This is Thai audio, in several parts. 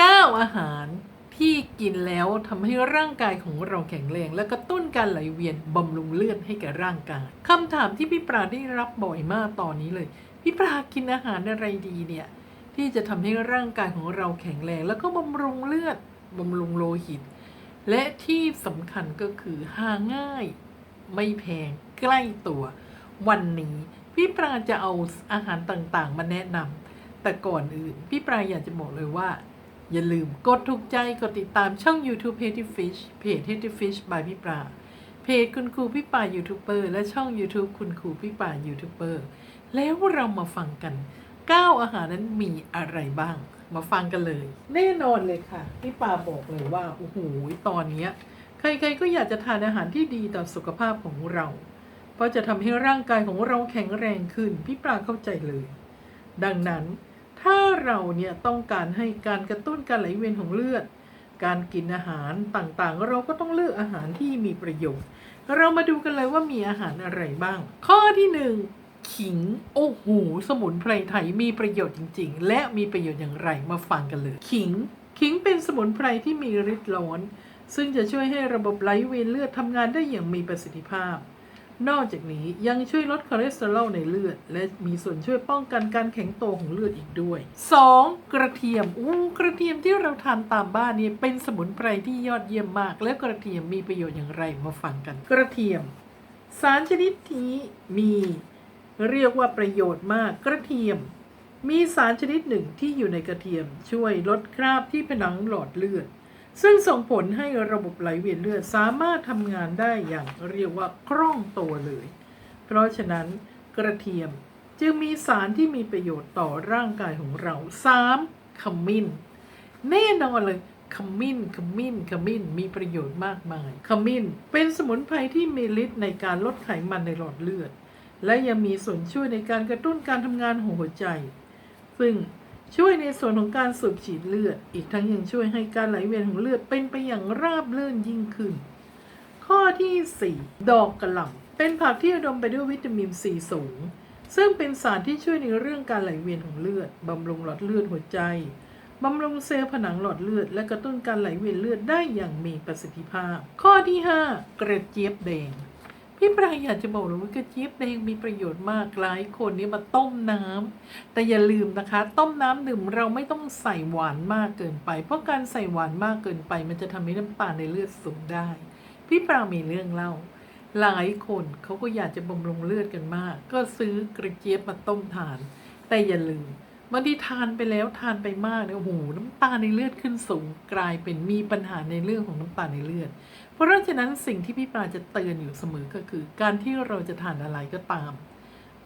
9 อาหารที่กินแล้วทำให้ร่างกายของเราแข็งแรง และกระตุ้นการไหลเวียนบำรุงเลือดให้แก่ร่างกายคำถามที่พี่ปราได้รับบ่อยมากตอนนี้เลย พี่ปรากินอาหารอะไรดีเนี่ย ที่จะทำให้ร่างกายของเราแข็งแรง แล้วก็บำรุงเลือดบำรุงโลหิต และที่สำคัญก็คือหาง่าย ไม่แพงใกล้ตัว วันนี้พี่ปราจะเอาอาหารต่างๆ มาแนะนำแต่ก่อนอื่น พี่ปราอยากจะบอกเลยว่า อย่าลืมกดถูกใจกดติดตามช่อง YouTube h e a d y Fish เพจ h e a d y Fish by พี่ปราเพจคุณครูพี่ป่ายูทูบเบอร์และช่อง YouTube คุณครูพี่ป่ายูทูบเบอร์แล้วเรามาฟังกัน9อาหารนั้นมีอะไรบ้าง มาฟังกันเลย แน่นอนเลยค่ะ พี่ป่าบอกเลยว่าโอ้โหตอนเนี้ยใครๆก็อยากจะทานอาหารที่ดีต่อสุขภาพของเรา เพราะจะทำให้ร่างกายของเราแข็งแรงขึ้น พี่ปราเข้าใจเลย ดังนั้น ถ้าเราเนี่ยต้องการให้การกระตุ้นการไหลเวียนของเลือด การกินอาหารต่างๆ เราก็ต้องเลือกอาหารที่มีประโยชน์ เรามาดูกันเลยว่ามีอาหารอะไรบ้าง ข้อที่หนึ่งขิงโอ้โหสมุนไพรไทยมีประโยชน์จริง ๆ และมีประโยชน์อย่างไรมาฟังกันเลย ขิงขิงเป็นสมุนไพรที่มีฤทธิ์ร้อน ซึ่งจะช่วยให้ระบบไหลเวียนเลือดทำงานได้อย่างมีประสิทธิภาพ นอกจากนี้ยังช่วยลดคอเลสเตอรอลในเลือด และมีส่วนช่วยป้องกันการแข็งตัวของเลือดอีกด้วย 2. กระเทียมอู้กระเทียมที่เราทานตามบ้านเนี่ยเป็นสมุนไพรที่ยอดเยี่ยมมาก และกระเทียมมีประโยชน์อย่างไรมาฟังกัน กระเทียม สารชนิดนี้มีเรียกว่าประโยชน์มากกระเทียม มีสารชนิดหนึ่งที่อยู่ในกระเทียม ช่วยลดคราบที่ผนังหลอดเลือด ซึ่งส่งผลให้ระบบไหลเวียนเลือดสามารถทำงานได้อย่างเรียกว่าคล่องตัวเลย เพราะฉะนั้นกระเทียมจึงมีสารที่มีประโยชน์ต่อร่างกายของเรา 3. ขมิ้น แน่นอนเลย ขมิ้น ขมิ้น ขมิ้น มีประโยชน์มากมาย ขมิ้น เป็นสมุนไพรที่มีฤทธิ์ในการลดไขมันในหลอดเลือด และยังมีส่วนช่วยในการกระตุ้นการทำงานของหัวใจ ซึ่ง ช่วยในส่วนของการสูบฉีดเลือด อีกทั้งยังช่วยให้การไหลเวียนของเลือดเป็นไปอย่างราบรื่นยิ่งขึ้น ข้อที่ 4 ดอกกระหล่ำเป็นผักที่อุดมไปด้วยวิตามินซีสูง ซึ่งเป็นสารที่ช่วยในเรื่องการไหลเวียนของเลือดบำรุงหลอดเลือดหัวใจบำรุงเซลล์ผนังหลอดเลือด และกระตุ้นการไหลเวียนเลือดได้อย่างมีประสิทธิภาพ ข้อที่ 5 กระเจี๊ยบแดง พี่ปรายอยากจะบอกเลยว่ากระเจี๊ยบแดงมีประโยชน์มากหลายคนนี่มาต้มน้ำแต่อย่าลืมนะคะ ต้มน้ำดื่มเราไม่ต้องใส่หวานมากเกินไป เพราะการใส่หวานมากเกินไป มันจะทำให้น้ำตาลในเลือดสูงได้ พี่ปรามีเรื่องเล่า หลายคนเขาก็อยากจะบำรุงเลือดกันมาก ก็ซื้อกระเจี๊ยบมาต้มทาน แต่อย่าลืม บางทีทานไปแล้วทานไปมากเนี่ยโอ้โหน้ำตาลในเลือดขึ้นสูงกลายเป็นมีปัญหาในเรื่องของน้ำตาลในเลือด เพราะฉะนั้นสิ่งที่พี่ปราจะเตือนอยู่เสมอก็คือ การที่เราจะทานอะไรก็ตาม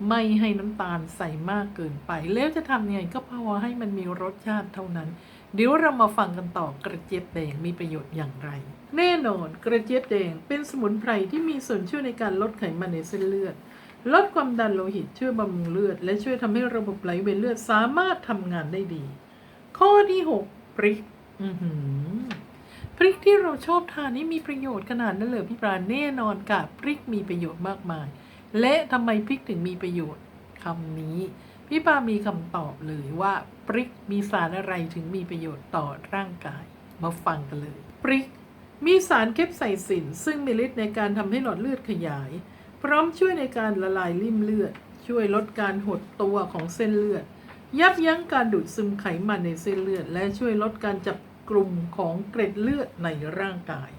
ไม่ให้น้ำตาลใส่มากเกินไป แล้วจะทำยังไงก็พอให้มันมีรสชาติเท่านั้น เดี๋ยวเรามาฟังกันต่อกระเจี๊ยบแดงมีประโยชน์อย่างไร แน่นอนกระเจี๊ยบแดงเป็นสมุนไพรที่มีส่วนช่วยในการลดไขมันในเส้นเลือด ลดความดันโลหิตช่วยบำรุงเลือด และช่วยทำให้ระบบไหลเวียนเลือดสามารถทำงานได้ดี ข้อที่ 6 พริกพริกที่เราชอบทานนี่มีประโยชน์ขนาดนั้นเลยพี่ปราณแน่นอนค่ะพริกมีประโยชน์มากมาย และทำไมพริกถึงมีประโยชน์คำนี้ พี่ปามีคำตอบเลยว่าพริกมีสารอะไรถึงมีประโยชน์ต่อร่างกาย มาฟังกันเลยพริก มีสารเคปไซซินซึ่งมีฤทธิ์ในการทำให้หลอดเลือดขยาย พร้อมช่วยในการละลายริ่มเลือด ช่วยลดการหดตัวของเส้นเลือด ยับยั้งการดูดซึมไขมันในเส้นเลือด และช่วยลดการจับกลุ่มของเกร็ดเลือดในร่างกาย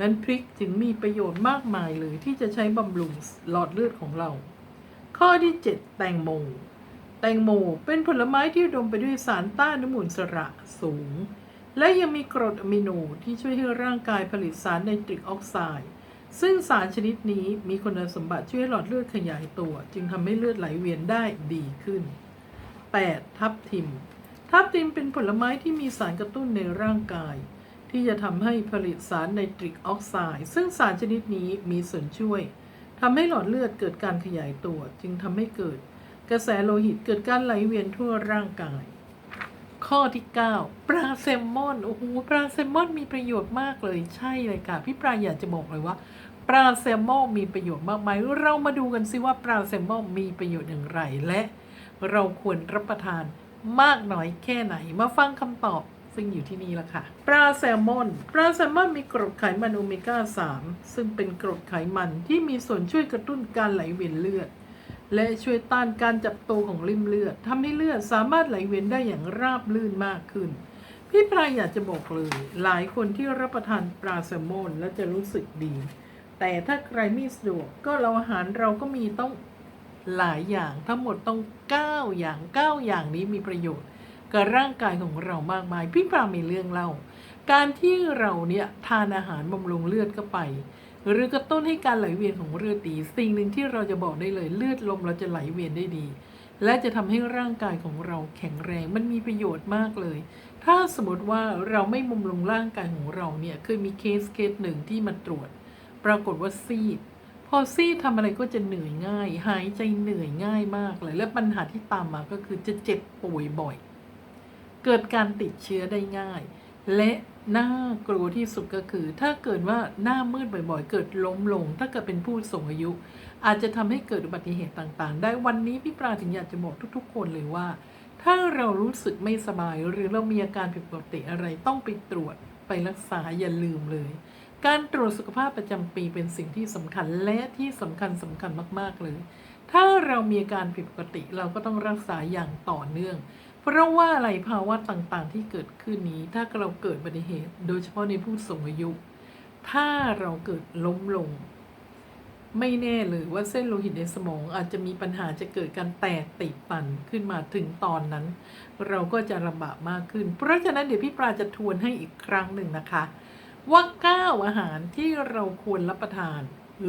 นั้นพริกจึงมีประโยชน์มากมายเลยที่จะใช้บำรุงหลอดเลือดของเรา ข้อที่ 7 แตงโม แตงโมเป็นผลไม้ที่ดมไปด้วยสารต้านอนุมูลอิสระสูง และยังมีกรดอะมิโนที่ช่วยให้ร่างกายผลิตสารไนตริกออกไซด์ ซึ่งสารชนิดนี้มีคุณสมบัติช่วยให้หลอดเลือดขยายตัว จึงทำให้เลือดไหลเวียนได้ดีขึ้น 8. ทับทิม ทับทิมเป็นผลไม้ที่มีสารกระตุ้นในร่างกาย ที่จะทำให้ผลิตสารไนตริกออกไซด์ซึ่งสารชนิดนี้มีส่วนช่วยทำให้หลอดเลือดเกิดการขยายตัว จึงทำให้เกิด กระแสโลหิตเกิดการไหลเวียนทั่วร่างกาย ข้อที่ 9 ปลาแซลมอนโอ้โหปลาแซลมอนมีประโยชน์มากเลยใช่เลยค่ะ พี่ปลาอยากจะบอกเลยว่า ปลาแซลมอนมีประโยชน์มากมายเรามาดูกันซิว่าปลาแซลมอนมีประโยชน์อย่างไรและ เราควรรับประทานมากน้อยแค่ไหนมาฟังคำตอบซึ่งอยู่ที่นี่ละค่ะ ปลาแซลมอน ปลาแซลมอนมีกรดไขมันโอเมก้า 3 ซึ่งเป็นกรดไขมันที่มีส่วนช่วยกระตุ้นการไหลเวียนเลือด และช่วยต้านการจับโตของริมเลือดทำให้เลือดสามารถไหลเวียนได้อย่างราบลื่นมากขึ้น พี่ปลายอยากจะบอกเลย หลายคนที่รับประทานปลาแซลมอนแล้วจะรู้สึกดี แต่ถ้าใครไม่สะดวกก็เราอาหารเราก็มีต้องหลายอย่างทั้งหมดต้อง 9 อย่าง 9 อย่างนี้มีประโยชน์กับร่างกายของเรามากมาย พี่ปรามีเรื่องเล่า การที่เราเนี่ยทานอาหารบำรุงเลือดเข้าไป หรือกระตุ้นให้การไหลเวียนของเลือดดี สิ่งหนึ่งที่เราจะบอกได้เลยเลือดลมเราจะไหลเวียนได้ดี และจะทำให้ร่างกายของเราแข็งแรงมันมีประโยชน์มากเลย ถ้าสมมติว่าเราไม่บำรุงร่างกายของเราเนี่ยเคยมีเคสเคสหนึ่งที่มาตรวจ ปรากฏว่าซีดพอซีดทำอะไรก็จะเหนื่อยง่าย หายใจเหนื่อยง่ายมากเลย และปัญหาที่ตามมาก็คือจะเจ็บป่วยบ่อย เกิดการติดเชื้อได้ง่าย และน่ากลัวที่สุดก็คือ ถ้าเกิดว่าหน้ามืดบ่อยๆ เกิดล้มลง ถ้าเกิดเป็นผู้สูงอายุ อาจจะทำให้เกิดอุบัติเหตุต่างๆ ได้วันนี้พี่ปราถึงอยากจะบอกทุกๆ คนเลยว่า ถ้าเรารู้สึกไม่สบายหรือเรามีอาการผิดปกติอะไรต้องไปตรวจไปรักษาอย่าลืมเลย การตรวจสุขภาพประจำปีเป็นสิ่งที่สำคัญและที่สำคัญสำคัญมากๆเลย ถ้าเรามีอาการผิดปกติเราก็ต้องรักษาอย่างต่อเนื่อง เพราะว่าอะไรภาวะต่างๆ ที่เกิดขึ้นนี้ ถ้าเราเกิดอุบัติเหตุ โดยเฉพาะในผู้สูงอายุ ถ้าเราเกิดล้มลง ไม่แน่เลยว่าเส้นโลหิตในสมองอาจจะมีปัญหาจะเกิดการแตกติดตันขึ้นมาถึงตอนนั้น เราก็จะลำบากมากขึ้น เพราะฉะนั้นเดี๋ยวพี่ปลาจะทวนให้อีกครั้งหนึ่งนะคะ ว่าก้าอาหารที่เราควรรับประทาน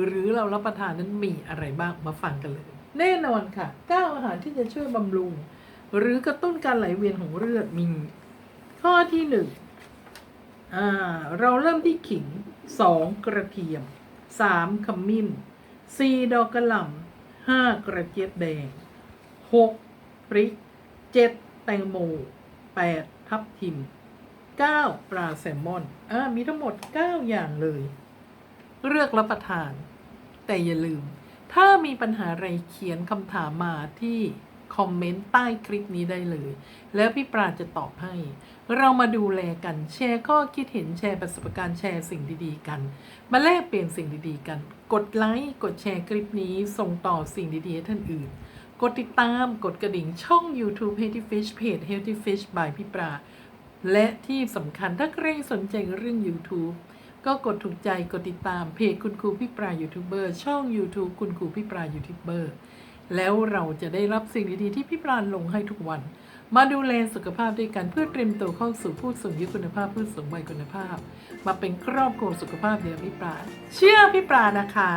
หรือเรารับประทานนั้นมีอะไรบ้างมาฟังกันเลย แน่นอนค่ะก้าอาหารที่จะช่วยบำรุง หรือกระตุ้นการไหลเวียนของเลือดมี ข้อที่หนึ่งเราเริ่มที่ขิงสองกระเทียมสามขมิ้นสี่ดอกกระหล่ำห้ากระเจี๊ยบแดงหกพริกเจ็ดแตงโมแปดทับทิมเก้าปลาแซลมอนอ่ามีทั้งหมดเก้าอย่างเลย เลือกรับประทาน แต่อย่าลืม ถ้ามีปัญหาอะไรเขียนคำถามมาที่ คอมเมนต์ใต้คลิปนี้ได้เลย แล้วพี่ปราจะตอบให้ เรามาดูแลกัน แชร์ข้อคิดเห็นแชร์ประสบการณ์แชร์สิ่งดีๆกัน มาแลกเปลี่ยนสิ่งดีๆกัน กดไลค์กดแชร์คลิปนี้ส่งต่อสิ่งดีๆให้ท่านอื่น กดติดตามกดกระดิ่งช่อง YouTube Healthy Fish Page Healthy Fish by พี่ปรา และที่สำคัญถ้าใครสนใจเรื่อง YouTube ก็กดถูกใจกดติดตามเพจคุณครูพี่ปรายูทูบเบอร์ช่อง YouTube คุณครูพี่ปรายูทูบเบอร์ แล้วเราจะได้รับสิ่งดีๆที่พี่ปราลงให้ทุกวัน มาดูแลสุขภาพด้วยกันเพื่อเตรียมตัวเข้าสู่ผู้สูงอายุคุณภาพผู้สูงวัยคุณภาพ มาเป็นครอบครัวสุขภาพเดียวพี่ปราเชื่อพี่ปรานะคะ